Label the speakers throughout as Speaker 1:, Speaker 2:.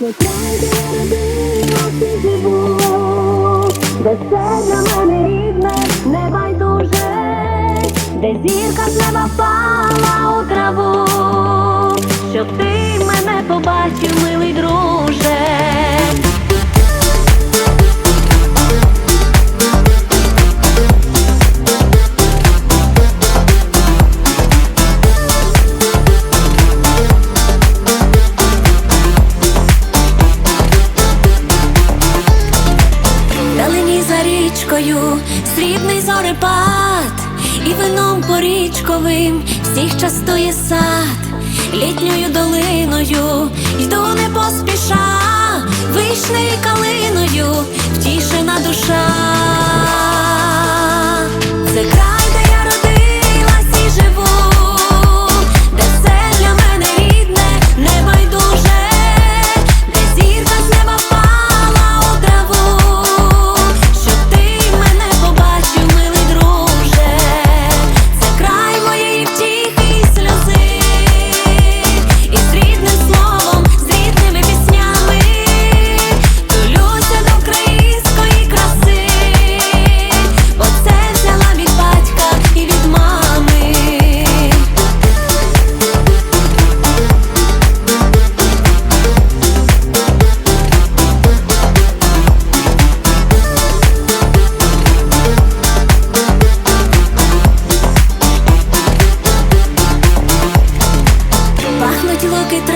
Speaker 1: де для мене рідне, не де зірка з неба впала у траву, за річкою срібний зорепад, і вином порічковим всіх частує сад, літньою долиною йду не поспіша, вишнею калиною втішена душа.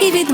Speaker 1: і від.